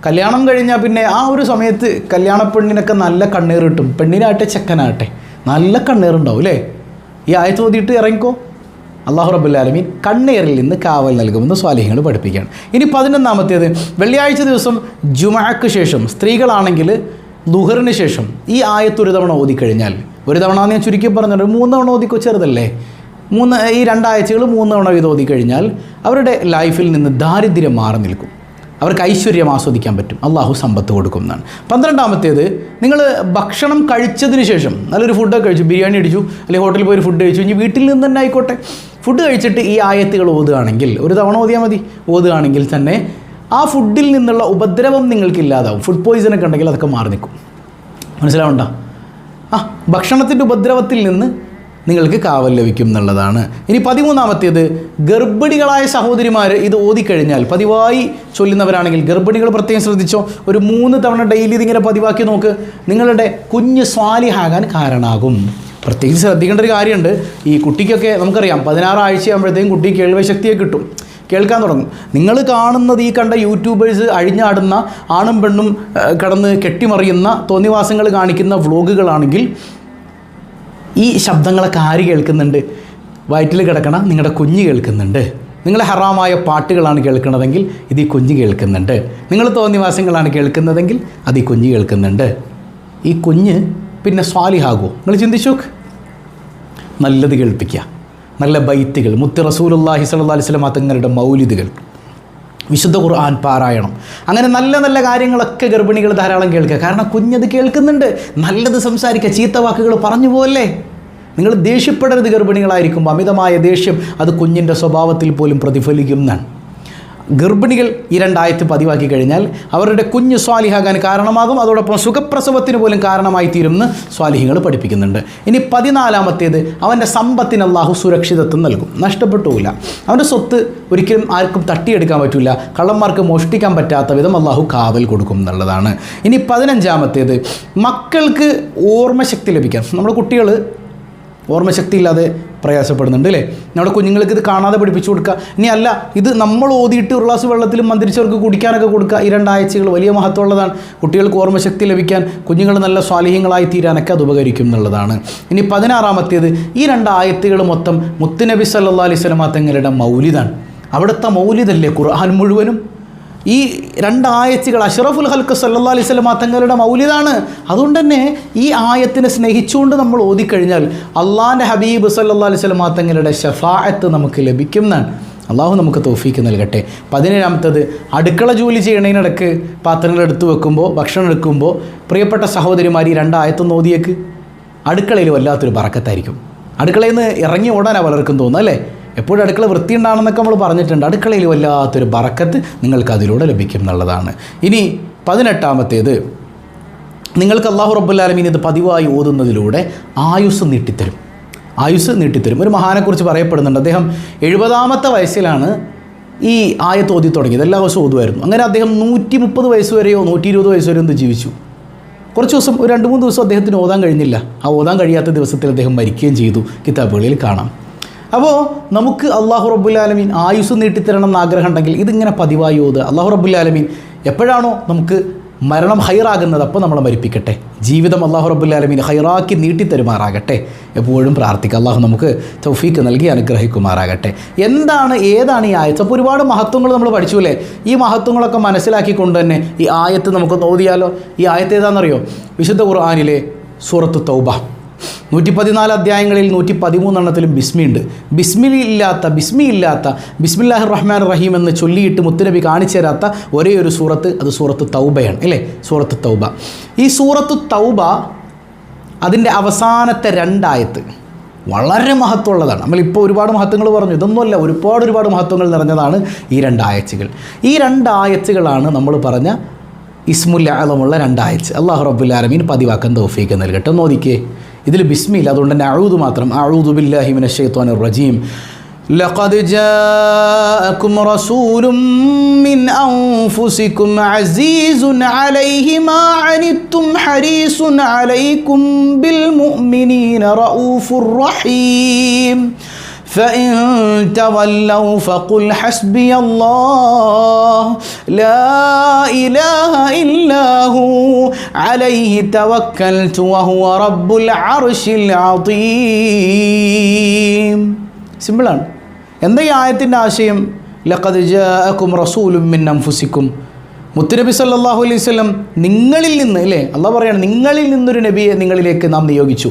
കല്യാണം കഴിഞ്ഞാൽ പിന്നെ ആ ഒരു സമയത്ത് കല്യാണ പെണ്ണിനൊക്കെ നല്ല കണ്ണീർ കിട്ടും. പെണ്ണിനാകട്ടെ ചെക്കനാകട്ടെ. നല്ല കണ്ണീറുണ്ടാവും അല്ലേ? ഈ ആയത്ത് ഓതിയിട്ട് ഇറങ്ങിക്കോ. അള്ളാഹു റബുല്ലാലമീൻ കണ്ണേറിൽ നിന്ന് കാവൽ നൽകുമെന്ന് സ്വാലിഹ്യങ്ങൾ പഠിപ്പിക്കുകയാണ്. ഇനി പതിനൊന്നാമത്തേത് വെള്ളിയാഴ്ച ദിവസം ജുമാക്ക് ശേഷം സ്ത്രീകളാണെങ്കിൽ ലുഹറിന് ശേഷം ഈ ആയത്ത് ഒരു തവണ ഓതിക്കഴിഞ്ഞാൽ ഒരു തവണ ഞാൻ ചുരുക്കി പറഞ്ഞിട്ടുണ്ട് മൂന്ന് തവണ ഓതിക്കോ ചെറുതല്ലേ? മൂന്ന് ഈ രണ്ടാഴ്ചകൾ മൂന്ന് തവണ ഓതി കഴിഞ്ഞാൽ അവരുടെ ലൈഫിൽ നിന്ന് ദാരിദ്ര്യം മാറി നിൽക്കും. അവർക്ക് ഐശ്വര്യം ആസ്വദിക്കാൻ പറ്റും. അള്ളാഹു സമ്പത്ത് കൊടുക്കും എന്നാണ്. പന്ത്രണ്ടാമത്തേത് നിങ്ങൾ ഭക്ഷണം കഴിച്ചതിന് ശേഷം നല്ലൊരു ഫുഡൊക്കെ കഴിച്ചു ബിരിയാണി അടിച്ചു അല്ലെങ്കിൽ ഹോട്ടലിൽ പോയി ഫുഡ് കഴിച്ചു ഇനി വീട്ടിൽ നിന്ന് തന്നെ ആയിക്കോട്ടെ. ഫുഡ് കഴിച്ചിട്ട് ഈ ആയത്തുകൾ ഓതുകയാണെങ്കിൽ ഒരു തവണ ഓതിയാൽ മതി. ഓതുകയാണെങ്കിൽ തന്നെ ആ ഫുഡിൽ നിന്നുള്ള ഉപദ്രവം നിങ്ങൾക്ക് ഇല്ലാതാവും ഫുഡ് പോയിസനൊക്കെ ഉണ്ടെങ്കിൽ അതൊക്കെ മാറി നിൽക്കും. മനസ്സിലാവണ്ട? ആ ഭക്ഷണത്തിന്റെ ഉപദ്രവത്തിൽ നിന്ന് നിങ്ങൾക്ക് കാവൽ ലഭിക്കും എന്നുള്ളതാണ്. ഇനി പതിമൂന്നാമത്തേത് ഗർഭിണികളായ സഹോദരിമാർ ഇത് ഓതിക്കഴിഞ്ഞാൽ പതിവായി ചൊല്ലുന്നവരാണെങ്കിൽ ഗർഭിണികൾ പ്രത്യേകം ശ്രദ്ധിച്ചോ? ഒരു മൂന്ന് തവണ ഡെയിലി ഇതിങ്ങനെ പതിവാക്കി നോക്ക്. നിങ്ങളുടെ കുഞ്ഞ് സ്വാലിഹാകാൻ കാരണമാകും പ്രത്യേകിച്ച് ശ്രദ്ധിക്കേണ്ട ഒരു കാര്യമുണ്ട്. ഈ കുട്ടിക്കൊക്കെ നമുക്കറിയാം പതിനാറ് ആഴ്ചയാകുമ്പോഴത്തേക്കും കുട്ടി കേൾവശക്തിയെ കിട്ടും. കേൾക്കാൻ തുടങ്ങും. നിങ്ങൾ കാണുന്നത് ഈ കണ്ട യൂട്യൂബേഴ്സ് അഴിഞ്ഞാടുന്ന ആണും പെണ്ണും കടന്ന് കെട്ടിമറിയുന്ന തോന്നിവാസങ്ങൾ കാണിക്കുന്ന വ്ളോഗുകളാണെങ്കിൽ ഈ ശബ്ദങ്ങളൊക്കെ ആര് കേൾക്കുന്നുണ്ട്? വയറ്റിൽ കിടക്കണ നിങ്ങളുടെ കുഞ്ഞ് കേൾക്കുന്നുണ്ട്. നിങ്ങൾ ഹറാമായ പാട്ടുകളാണ് കേൾക്കുന്നതെങ്കിൽ ഇത് ഈ കുഞ്ഞ് കേൾക്കുന്നുണ്ട്. നിങ്ങൾ തോന്നിവാസങ്ങളാണ് കേൾക്കുന്നതെങ്കിൽ അത് ഈ കുഞ്ഞ് കേൾക്കുന്നുണ്ട്. ഈ കുഞ്ഞ് പിന്നെ സ്വാലിഹാകുമോ നിങ്ങൾ ചിന്തിച്ചു നല്ലത് കേൾപ്പിക്കുക. നല്ല ബൈത്തുകൾ. മുത്ത് റസൂലുല്ലാഹി അലൈഹി വസല്ലം തങ്ങളുടെ മൗലിദുകൾ. വിശുദ്ധ ഖുർആൻ പാരായണം. അങ്ങനെ നല്ല നല്ല കാര്യങ്ങളൊക്കെ ഗർഭിണികൾ ധാരാളം കേൾക്കുക. കാരണം കുഞ്ഞത് കേൾക്കുന്നുണ്ട്. നല്ലത് സംസാരിക്കുക. ചീത്ത വാക്കുകൾ പറഞ്ഞു പോലേ നിങ്ങൾ ദേഷ്യപ്പെടരുത് ഗർഭിണികളായിരിക്കുമ്പോൾ. അമിതമായ ദേഷ്യം അത് കുഞ്ഞിന്റെ സ്വഭാവത്തിൽ പോലും പ്രതിഫലിക്കും എന്നാണ്. ഗർഭിണികൾ ഈ രണ്ടായത്ത് പതിവാക്കി കഴിഞ്ഞാൽ അവരുടെ കുഞ്ഞ് സ്വാലിഹാകാൻ കാരണമാകും. അതോടൊപ്പം സുഖപ്രസവത്തിന് പോലും കാരണമായി തീരുമെന്ന് സ്വാലിഹികൾ പഠിപ്പിക്കുന്നുണ്ട്. ഇനി പതിനാലാമത്തേത് അവന്റെ സമ്പത്തിന് അള്ളാഹു സുരക്ഷിതത്വം നൽകും. നഷ്ടപ്പെട്ടുമില്ല അവന്റെ സ്വത്ത് ഒരിക്കലും ആർക്കും തട്ടിയെടുക്കാൻ പറ്റില്ല. കള്ളന്മാർക്ക് മോഷ്ടിക്കാൻ പറ്റാത്ത വിധം അള്ളാഹു കാവൽ കൊടുക്കും എന്നുള്ളതാണ്. ഇനി പതിനഞ്ചാമത്തേത് മക്കൾക്ക് ഓർമ്മശക്തി ലഭിക്കാം നമ്മുടെ കുട്ടികൾ ഓർമ്മശക്തി ഇല്ലാതെ പ്രയാസപ്പെടുന്നുണ്ട് അല്ലേ? നമ്മുടെ കുഞ്ഞുങ്ങൾക്ക് ഇത് കാണാതെ പഠിപ്പിച്ചു കൊടുക്കുക. ഇനി അല്ല ഇത് നമ്മൾ ഓതിയിട്ട് ഒരു ഗ്ലാസ് വെള്ളത്തിലും മന്ത്രിച്ചവർക്ക് കുടിക്കാനൊക്കെ കൊടുക്കുക ഈ രണ്ടാഴ്ചകൾ വലിയ മഹത്വമുള്ളതാണ്. കുട്ടികൾക്ക് ഓർമ്മശക്തി ലഭിക്കാൻ കുഞ്ഞുങ്ങൾ നല്ല സ്വാലിഹ്യങ്ങളായി തീരാനൊക്കെ അത് ഉപകരിക്കും എന്നുള്ളതാണ്. ഇനി പതിനാറാമത്തേത് ഈ രണ്ടായത്തുകൾ മൊത്തം മുത്തുനബി സല്ലാ അലൈഹി സ്വലമാ തങ്ങളുടെ മൗലിദാണ്. അവിടുത്തെ മൗലിദല്ലേ? ഖുർആൻ മുഴുവനും ഈ രണ്ടായത്തുകൾ അഷറഫുൽ ഹൽക്ക് സല്ലാ അലൈഹി സ്വലം തങ്ങളുടെ മൗലിതാണ് അതുകൊണ്ട് തന്നെ ഈ ആയത്തിനെ സ്നേഹിച്ചുകൊണ്ട് നമ്മൾ ഓതിക്കഴിഞ്ഞാൽ അള്ളാന്റെ ഹബീബ് സല്ലാ അലൈഹി സ്വലം തങ്ങളുടെ ഷഫായത്ത് നമുക്ക് ലഭിക്കുന്നതാണ്. അള്ളാഹു നമുക്ക് തോഫീക്ക് നൽകട്ടെ. പതിനേഴാമത്തത് അടുക്കള ജോലി ചെയ്യണതിനിടക്ക് പാത്രങ്ങൾ എടുത്തു വെക്കുമ്പോൾ ഭക്ഷണം എടുക്കുമ്പോൾ പ്രിയപ്പെട്ട സഹോദരിമാർ ഈ രണ്ടായത്തൊന്ന് ഓതിയേക്ക്. അടുക്കളയിൽ വല്ലാത്തൊരു പറക്കത്തായിരിക്കും അടുക്കളയിൽ നിന്ന് ഇറങ്ങി ഓടാനാണ് പലർക്കും തോന്നുന്നത് അല്ലേ? എപ്പോഴും അടുക്കള വൃത്തിയുണ്ടാണെന്നൊക്കെ നമ്മൾ പറഞ്ഞിട്ടുണ്ട്. അടുക്കളയിൽ വല്ലാത്തൊരു ബറക്കത്ത് നിങ്ങൾക്ക് അതിലൂടെ ലഭിക്കും എന്നുള്ളതാണ്. ഇനി പതിനെട്ടാമത്തേത്. നിങ്ങൾക്ക് അള്ളാഹു റബ്ബുല്ലാലമീൻ ഇത് പതിവായി ഓതുന്നതിലൂടെ ആയുസ് നീട്ടിത്തരും. ആയുസ് നീട്ടിത്തരും. ഒരു മഹാനെക്കുറിച്ച് പറയപ്പെടുന്നുണ്ട്. അദ്ദേഹം എഴുപതാമത്തെ വയസ്സിലാണ് ഈ ആയത്ത് ഓതി തുടങ്ങിയത്. എല്ലാ ദിവസവും ഓതുമായിരുന്നു. അങ്ങനെ അദ്ദേഹം നൂറ്റി മുപ്പത് വയസ്സ് വരെയോ നൂറ്റി ഇരുപത് വയസ്സ് വരെയോ എന്ത് ജീവിച്ചു? കുറച്ച് ദിവസം ഒരു രണ്ട് മൂന്ന് ദിവസം അദ്ദേഹത്തിന് ഓതാൻ കഴിഞ്ഞില്ല. ആ ഓതാൻ കഴിയാത്ത ദിവസത്തിൽ അദ്ദേഹം മരിക്കുകയും ചെയ്തു. കിതാബുകളിൽ കാണാം. അപ്പോൾ നമുക്ക് അള്ളാഹു റബ്ബുല്ലാലമീൻ ആയുസ് നീട്ടിത്തരണം എന്ന് ആഗ്രഹം ഉണ്ടെങ്കിൽ ഇതിങ്ങനെ പതിവായി ഓതുക. അള്ളാഹു റബ്ബുല്ലാലമീൻ എപ്പോഴാണോ നമുക്ക് മരണം ഹൈറാകുന്നത് അപ്പോൾ നമ്മളെ മരിപ്പിക്കട്ടെ. ജീവിതം അള്ളാഹു റബ്ബുല്ലാലമീൻ ഹൈറാക്കി നീട്ടിത്തരുമാറാകട്ടെ. എപ്പോഴും പ്രാർത്ഥിക്കുക. അള്ളാഹു നമുക്ക് തൗഫീക്ക് നൽകി അനുഗ്രഹിക്കുമാറാകട്ടെ. എന്താണ് ഏതാണ് ഈ ആയത്ത്? അപ്പോൾ ഒരുപാട് മഹത്വങ്ങൾ നമ്മൾ പഠിച്ചു അല്ലേ ഈ മഹത്വങ്ങളൊക്കെ മനസ്സിലാക്കിക്കൊണ്ട് തന്നെ ഈ ആയത്ത് നമുക്ക് നോദിയാലോ ഈ ആയത്ത് ഏതാണെന്നറിയോ? വിശുദ്ധ ഖുർആാനിലെ സൂറത്ത് തൗബ. നൂറ്റി പതിനാല് അധ്യായങ്ങളിൽ നൂറ്റി പതിമൂന്നെണ്ണത്തിലും ബിസ്മിയുണ്ട്. ബിസ്മി ഇല്ലാത്ത ബിസ്മി ഇല്ലാത്ത ബിസ്മില്ലാഹിർ റഹ്മാൻ റഹീം എന്ന് ചൊല്ലിയിട്ട് മുത്തുനബി കാണിച്ചു തരാത്ത ഒരേ ഒരു സൂറത്ത് അത് സൂറത്ത് തൗബയാണ് അല്ലേ? സൂറത്ത് തൗബ. ഈ സൂറത്ത് തൗബ അതിന്റെ അവസാനത്തെ രണ്ടായത്ത് വളരെ മഹത്വമുള്ളതാണ്. നമ്മളിപ്പോൾ ഒരുപാട് മഹത്വങ്ങൾ പറഞ്ഞു. ഇതൊന്നുമല്ല ഒരുപാട് ഒരുപാട് മഹത്വങ്ങൾ നിറഞ്ഞതാണ് ഈ രണ്ടായച്ചുകൾ ഈ രണ്ടായച്ചുകളാണ് നമ്മൾ പറഞ്ഞ ഇസ്മുൽ രണ്ടാഴ്ച അള്ളാഹു റബ്ബുല്ലാലമീൻ പതിവാക്കാൻ തോഫീക്ക് നൽകട്ടെ. നോദിക്കേ ഇതിൽ ബിസ്മില്ല അതുകൊണ്ട് തന്നെ അഴൂദ് മാത്രം അഴൂദു ബില്ലാഹി മിന ഷെയ്ത്താൻ റജീം لقد جاءكم رسول من أنفسكم عزيز عليه ما عنتم حريص عليكم بالمؤمنين رؤوف رحيم فإن تولوا فقل حسبي الله لا إله إلا هو عليه توكلت وهو رب العرش العظيم സിമ്പിളാണ് എന്താ ഈ ആയത്തിൻ്റെ ആശയം ലഖദ് ജാഅക്കും റസൂലും മിൻ അൻഫുസിക്കും മുത്തുനബി സല്ലല്ലാഹു അലൈഹി വസല്ലം നിങ്ങളിൽ നിന്ന് അല്ലേ അള്ളാഹ് പറയാണ് നിങ്ങളിൽ നിന്നൊരു നബിയെ നിങ്ങളിലേക്ക് നാം നിയോഗിച്ചു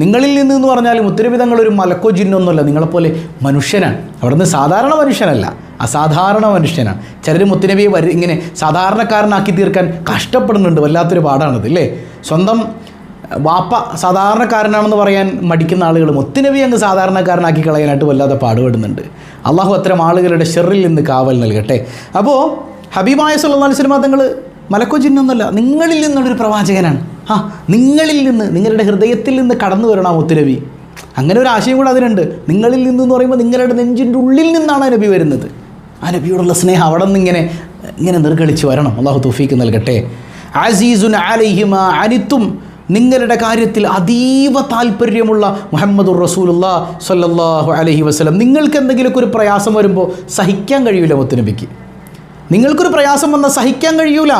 നിങ്ങളിൽ നിന്ന് എന്ന് പറഞ്ഞാൽ ഉത്തരവിധങ്ങൾ ഒരു മലക്കോ ജിന്നൊന്നുമല്ല നിങ്ങളെപ്പോലെ മനുഷ്യനാണ്. അവിടുന്ന് സാധാരണ മനുഷ്യനല്ല. അസാധാരണ മനുഷ്യനാണ്. ചിലർ മുത്തുനബിയെ വരി ഇങ്ങനെ സാധാരണക്കാരനാക്കി തീർക്കാൻ കഷ്ടപ്പെടുന്നുണ്ട്. വല്ലാത്തൊരു പാടാണത് അല്ലേ സ്വന്തം വാപ്പ സാധാരണക്കാരനാണെന്ന് പറയാൻ മടിക്കുന്ന ആളുകൾ മുത്തുനബി അങ്ങ് സാധാരണക്കാരനാക്കി കളയാനായിട്ട് വല്ലാതെ പാടുപെടുന്നുണ്ട്. അള്ളാഹു അത്തരം ആളുകളുടെ ഷെറിൽ നിന്ന് കാവൽ നൽകട്ടെ. അപ്പോൾ ഹബീബായ സുല്ലാ സിനിമ തങ്ങൾ മലക്കോ ചിഹ്നമൊന്നുമല്ല നിങ്ങളിൽ നിന്നുള്ളൊരു പ്രവാചകനാണ്. ആ നിങ്ങളിൽ നിന്ന് നിങ്ങളുടെ ഹൃദയത്തിൽ നിന്ന് കടന്നു വരണം മുത്തുനബി. അങ്ങനെ ഒരു ആശയം കൂടെ അതിനുണ്ട്. നിങ്ങളിൽ നിന്ന് എന്ന് പറയുമ്പോൾ നിങ്ങളുടെ നെഞ്ചിന്റെ ഉള്ളിൽ നിന്നാണ് നബി വരുന്നത്. ആ നബിയോടുള്ള സ്നേഹം അവിടെ നിന്ന് ഇങ്ങനെ ഇങ്ങനെ നിർഗളിച്ച് വരണം. അള്ളാഹു തുഫീക്ക് നൽകട്ടെ. അസീസുൻ അലൈഹിമ അനിത്തും നിങ്ങളുടെ കാര്യത്തിൽ അതീവ താല്പര്യമുള്ള മുഹമ്മദുർ റസൂലുള്ള സല്ലാഹു അലഹി വസ്ലം നിങ്ങൾക്ക് എന്തെങ്കിലുമൊക്കെ ഒരു പ്രയാസം വരുമ്പോൾ സഹിക്കാൻ കഴിയൂല മുത്തുനബിക്ക്. നിങ്ങൾക്കൊരു പ്രയാസം വന്നാൽ സഹിക്കാൻ കഴിയൂല.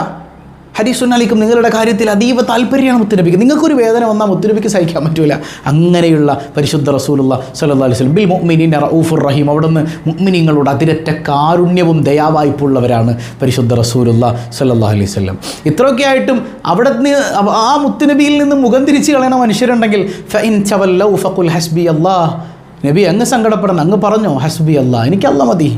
ഹരീസുനാലിക്കും നിങ്ങളുടെ കാര്യത്തിൽ അതീവ താല്പര്യമാണ് മുത്തുനബിക്ക്. നിങ്ങൾക്കൊരു വേദന വന്നാൽ മുത്തുനബിക്ക് സഹിക്കാൻ പറ്റൂല. അങ്ങനെയുള്ള പരിശുദ്ധ റസൂലുള്ള സല്ലല്ലാഹു അലൈഹി വസല്ലം ബിൽ മുഅ്മിനീന റഊഫുർ റഹീം അവിടുന്ന് മുഅ്മിനീങ്ങളോട് അതിരറ്റ കാരുണ്യവും ദയാവായ്പുള്ളവരാണ് പരിശുദ്ധ റസൂലുള്ള സല്ലല്ലാഹു അലൈഹി വസല്ലം. ഇത്രയൊക്കെ ആയിട്ടും അവിടെ ആ മുത്തുനബിയിൽ നിന്ന് മുഖം തിരിച്ച് കളയണ മനുഷ്യരുണ്ടെങ്കിൽ ഫൈൻ ചവല്ലൗ ഫഖുൽ ഹസ്ബി അള്ളാഹ് നബി അങ്ങ് സങ്കടപ്പെടണം അങ്ങ് പറഞ്ഞോ ഹസ്ബി അള്ളാഹ് എനിക്കല്ല മതി.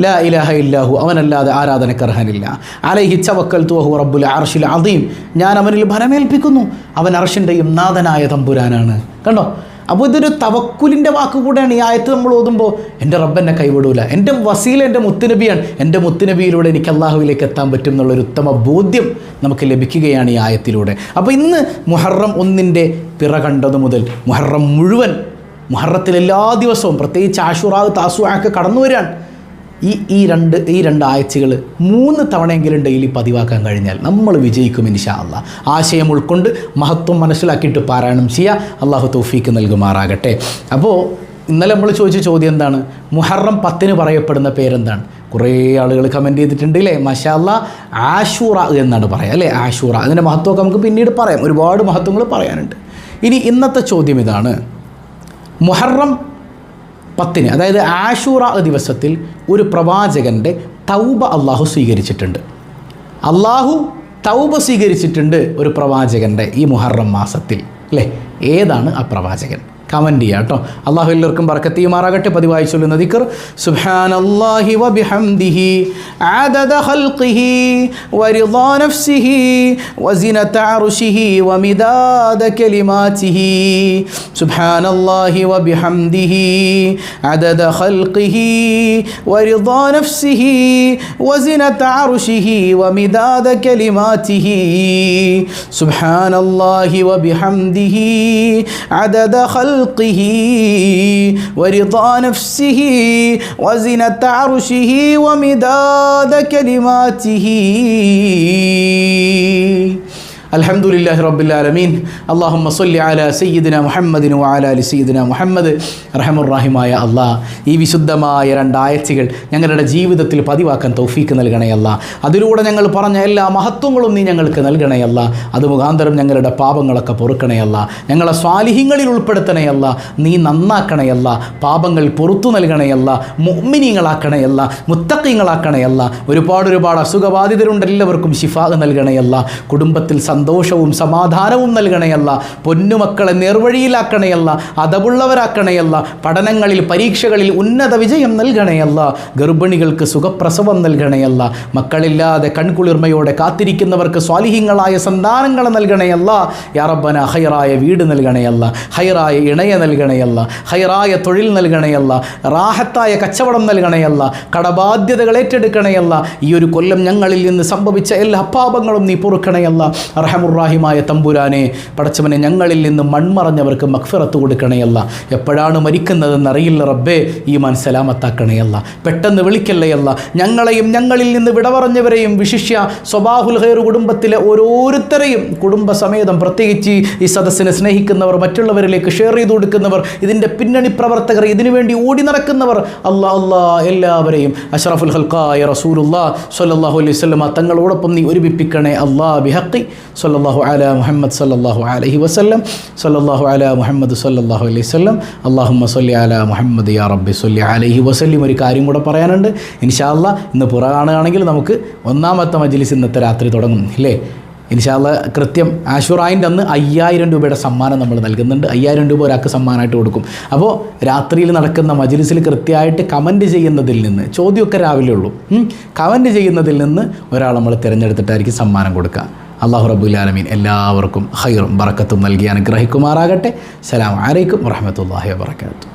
ലാ ഇലാഹ ഇല്ലാഹു അവനല്ലാതെ ആരാധനക്കർഹനില്ല. അലൈഹി ചവക്കൽ തുഹു റബ്ബുൽ അർഷിൽ അദീം. ഞാൻ അവനിൽ ഭരമേൽപ്പിക്കുന്നു. അവൻ അർഷിന്റെയും നാഥനായ തമ്പുരാനാണ്. കണ്ടോ? അപ്പോൾ ഇതൊരു തവക്കുലിന്റെ വാക്ക് കൂടെയാണ് ഈ ആയത്ത് നമ്മൾ ഓതുമ്പോൾ എന്റെ റബ്ബ് എന്നെ കൈവിടൂല. എന്റെ വസീല എന്റെ മുത്തുനബിയാണ്. എന്റെ മുത്തുനബിയിലൂടെ എനിക്ക് അള്ളാഹുവിലേക്ക് എത്താൻ പറ്റും എന്നുള്ളൊരു ഉത്തമ ബോധ്യം നമുക്ക് ലഭിക്കുകയാണ് ഈ ആയത്തിലൂടെ. അപ്പോൾ ഇന്ന് മുഹറം ഒന്നിന്റെ പിറ കണ്ടത് മുതൽ മുഹറം മുഴുവൻ മുഹറത്തിൽ എല്ലാ ദിവസവും പ്രത്യേകിച്ച് ആഷുറാവ് താസു ഒക്കെ കടന്നു വരികയാണ്. ഈ ഈ രണ്ട് ഈ രണ്ട് ആഴ്ചകൾ മൂന്ന് തവണയെങ്കിലും ഡെയിലി പതിവാക്കാൻ കഴിഞ്ഞാൽ നമ്മൾ വിജയിക്കും ഇൻഷാ അല്ലാ ആശയം ഉൾക്കൊണ്ട് മഹത്വം മനസ്സിലാക്കിയിട്ട് പാരായണം ചെയ്യുക അള്ളാഹു തൗഫീക്ക് നൽകുമാറാകട്ടെ. അപ്പോൾ ഇന്നലെ നമ്മൾ ചോദിച്ച ചോദ്യം എന്താണ്? മുഹറം പത്തിന് പറയപ്പെടുന്ന പേരെന്താണ്? കുറേ ആളുകൾ കമന്റ് ചെയ്തിട്ടുണ്ട് അല്ലേ മഷാല്ല ആഷൂറ എന്നാണ് പറയുക അല്ലേ? ആഷൂറ. അതിന്റെ മഹത്വമൊക്കെ നമുക്ക് പിന്നീട് പറയാം. ഒരുപാട് മഹത്വങ്ങൾ പറയാനുണ്ട്. ഇനി ഇന്നത്തെ ചോദ്യം ഇതാണ്. മുഹറം പത്തിന് അതായത് ആഷൂറ ദിവസത്തിൽ ഒരു പ്രവാചകന്റെ തൗബ അള്ളാഹു സ്വീകരിച്ചിട്ടുണ്ട്. അള്ളാഹു തൗബ സ്വീകരിച്ചിട്ടുണ്ട് ഒരു പ്രവാചകന്റെ ഈ മുഹറം മാസത്തിൽ അല്ലേ? ഏതാണ് ആ പ്രവാചകൻ? കമൻറ്റ് ചെയ്യുക കേട്ടോ അള്ളാഹു എല്ലാവർക്കും ബർക്കത്തിയുമാറാകട്ടെ പതിവായി ചൊല്ലുന്ന ദിക്കർ സുബ്ഹാനല്ലാഹി വബിഹംദിഹി ആദദ ഖൽഖിഹി വരിളാ നഫ്സിഹി വസിനത അർശിഹി വമിദാദ കലിമാതിഹി സുബ്ഹാനല്ലാഹി വബിഹംദിഹി ആദദ ഖൽഖിഹി വരിളാ നഫ്സിഹി വസിനത അർശിഹി വമിദാദ കലിമാതിഹി സുബ്ഹാനല്ലാഹി വബിഹംദിഹി ആദദ ഖൽഖിഹി خلقه ورضا نفسه وزنة عرشه ومداد كلماته. അലഹമുല്ലാഹി റബ്ബുല്ലാലമീൻ അള്ളാഹുമ്മ സൊല്ലി അല സയ്യിദിന മുഹമ്മദിന് വാല അലി സയ്യിദിന മുഹമ്മദ്. റഹമുറഹിമായ അള്ളാഹ് ഈ വിശുദ്ധമായ രണ്ടാഴ്ചകൾ ഞങ്ങളുടെ ജീവിതത്തിൽ പതിവാക്കാൻ തൗഫീക്ക് നൽകണയല്ല അതിലൂടെ ഞങ്ങൾ പറഞ്ഞ എല്ലാ മഹത്വങ്ങളും നീ ഞങ്ങൾക്ക് നൽകണയല്ല അത് മുഖാന്തരം ഞങ്ങളുടെ പാപങ്ങളൊക്കെ പൊറുക്കണയല്ല ഞങ്ങളെ സ്വാലിഹ്യങ്ങളിൽ ഉൾപ്പെടുത്തണയല്ല നീ നന്നാക്കണയല്ല പാപങ്ങൾ പുറത്തു നൽകണയല്ല മുമ്മിനികളാക്കണയല്ല മുത്തക്കിങ്ങളാക്കണയല്ല ഒരുപാട് ഒരുപാട് അസുഖബാധിതരുണ്ട് എല്ലാവർക്കും നൽകണേ നൽകണയല്ല കുടുംബത്തിൽ സന്ത സന്തോഷവും സമാധാനവും നൽകണയല്ല. പൊന്നുമക്കളെ നേർവഴിയിലാക്കണയല്ല. അതവുള്ളവരാക്കണയല്ല. പഠനങ്ങളിൽ പരീക്ഷകളിൽ ഉന്നത വിജയം നൽകണയല്ല. ഗർഭിണികൾക്ക് സുഖപ്രസവം നൽകണയല്ല. മക്കളില്ലാതെ കൺകുളിർമയോടെ കാത്തിരിക്കുന്നവർക്ക് സ്വാലിഹ്യങ്ങളായ സന്താനങ്ങളെ നൽകണയല്ല. യാറബന ഹൈറായ വീട് നൽകണയല്ല. ഹൈറായ ഇണയ നൽകണയല്ല. ഹൈറായ തൊഴിൽ നൽകണയല്ല. റാഹത്തായ കച്ചവടം നൽകണയല്ല. കടബാധ്യതകൾ ഏറ്റെടുക്കണയല്ല. ഈ ഒരു കൊല്ലം ഞങ്ങളിൽ നിന്ന് സംഭവിച്ച എല്ലാ പാപങ്ങളും നീ പൊറുക്കണയല്ല. അർഹമുറാഹിമായ തമ്പുരാനെ പടച്ചവനെ ഞങ്ങളിൽ നിന്ന് മൺമറഞ്ഞവർക്ക് മക്ഫിറത്ത് കൊടുക്കണയല്ല എപ്പോഴാണ് മരിക്കുന്നതെന്ന് അറിയില്ല റബ്ബേ ഈ മാൻ സലാമത്താക്കണയല്ല പെട്ടെന്ന് വിളിക്കല്ലയല്ല ഞങ്ങളെയും ഞങ്ങളിൽ നിന്ന് വിട പറഞ്ഞവരെയും വിശിഷ്യ സ്വബാഹുൽ ഹൈർ കുടുംബത്തിലെ ഓരോരുത്തരെയും കുടുംബസമേതം പ്രത്യേകിച്ച് ഈ സദസ്സിനെ സ്നേഹിക്കുന്നവർ മറ്റുള്ളവരിലേക്ക് ഷെയർ ചെയ്തു കൊടുക്കുന്നവർ ഇതിന്റെ പിന്നണി പ്രവർത്തകർ ഇതിനുവേണ്ടി ഓടി നടക്കുന്നവർ അല്ലാ അല്ലാ എല്ലാവരെയും. അഷറഫുൽ ഹൽക്കായ റസൂലുല്ലാ സല്ലാഹു അലൈഹി വസല്ലമ തങ്ങളോടൊപ്പം നീ ഒരുമിപ്പിക്കണേ അല്ലാ ബിഹക്കി സല്ലല്ലാഹു അല മുഹമ്മദ് സല്ലല്ലാഹു അലഹി വസല്ലം സല്ലല്ലാഹു അല മുഹമ്മദ് സല്ലല്ലാഹു അലൈഹി വസല്ലം. അല്ലാഹുമ്മ സല്ലി അല മുഹമ്മദ് യാ റബ്ബി സല്ലി അലഹി വസ്ലിം ഒരു കാര്യം കൂടെ പറയാനുണ്ട്. ഇൻഷാല്ല ഇന്ന് പുറകാണുകയാണെങ്കിൽ നമുക്ക് ഒന്നാമത്തെ മജ്ലിസ് ഇന്നത്തെ രാത്രി തുടങ്ങും ഇല്ലേ? ഇൻഷാല്ല കൃത്യം ആഷുറായിന്റെ അന്ന് അയ്യായിരം രൂപയുടെ സമ്മാനം നമ്മൾ നൽകുന്നുണ്ട്. അയ്യായിരം രൂപ ഒരാൾക്ക് സമ്മാനമായിട്ട് കൊടുക്കും. അപ്പോൾ രാത്രിയിൽ നടക്കുന്ന മജ്ലിസിൽ കൃത്യമായിട്ട് കമന്റ് ചെയ്യുന്നതിൽ നിന്ന് ചോദ്യമൊക്കെ രാവിലെ ഉള്ളൂ. കമന്റ് ചെയ്യുന്നതിൽ നിന്ന് ഒരാൾ നമ്മൾ തിരഞ്ഞെടുത്തിട്ടായിരിക്കും സമ്മാനം കൊടുക്കുക. അള്ളാഹു റബുലാലമീൻ എല്ലാവർക്കും ഹൈറും ബറക്കത്തും നൽകി അനുഗ്രഹിക്കുമാറാകട്ടെ. സലാം അലൈക്കും വറഹമത്തല്ലാഹി വാബർക്കാത്തു